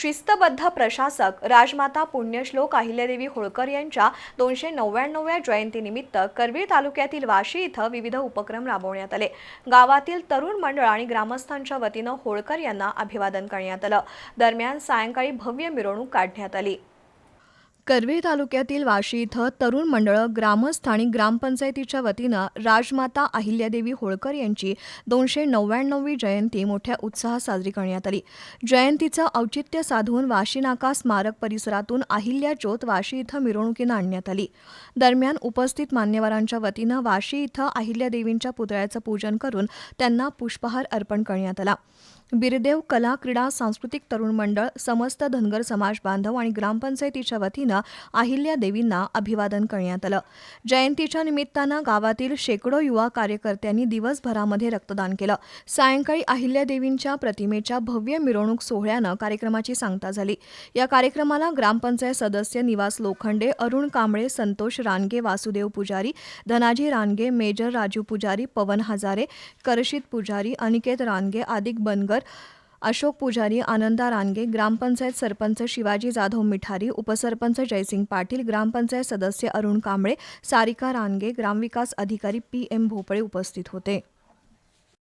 शिस्तबद्ध प्रशासक राजमाता पुण्यश्लोक अहिल्यादेवी होळकर यांच्या दोनशे नव्याण्णव्या जयंतीनिमित्त करवीर तालुक्यातील वाशी इथं विविध उपक्रम राबवण्यात आले. गावातील तरुण मंडळ आणि ग्रामस्थांच्या वतीनं होळकर यांना अभिवादन करण्यात आलं. दरम्यान सायंकाळी भव्य मिरवणूक काढण्यात आली. करवीर तालुक्यातील वाशी इथं तरुण मंडळ ग्रामस्थ आणि ग्रामपंचायतीच्या वतीनं राजमाता अहिल्यादेवी होळकर यांची दोनशे नव्याण्णवी जयंती मोठ्या उत्साहात साजरी करण्यात आली. जयंतीचं औचित्य साधून वाशी नाका स्मारक परिसरातून अहिल्या ज्योत वाशी इथं मिरवणुकीनं आणण्यात आली. दरम्यान उपस्थित मान्यवरांच्या वतीनं वाशी इथं अहिल्यादेवींच्या पुतळ्याचं पूजन करून त्यांना पुष्पहार अर्पण करण्यात आला. बिरदेव कला क्रीडा सांस्कृतिक तरुण मंडळ समस्त धनगर समाज बांधव आणि ग्रामपंचायतीच्या वतीनं अहिल्या देवींना अभिवादन करण्यात आलं. जयंतीच्या निमित्तानं गावातील शेकडो युवा कार्यकर्त्यांनी दिवसभरामध्ये रक्तदान केलं. सायंकाळी अहिल्या देवींच्या प्रतिमेच्या भव्य मिरवणूक सोहळ्यानं कार्यक्रमाची सांगता झाली. या कार्यक्रमाला ग्रामपंचायत सदस्य निवास लोखंडे अरुण कांबळे संतोष रानगे वासुदेव पुजारी धनाजी रानगे मेजर राजू पुजारी पवन हजारे करशीत पुजारी अनिकेत रानगे आदिक बनगर अशोक पुजारी आनंदा रानगे ग्रामपंचायत सरपंच शिवाजी जाधव मिठारी उपसरपंच जयसिंग पाटील ग्रामपंचायत सदस्य अरुण कांबळे सारिका रानगे ग्रामविकास अधिकारी पी एम भोपळे उपस्थित होते.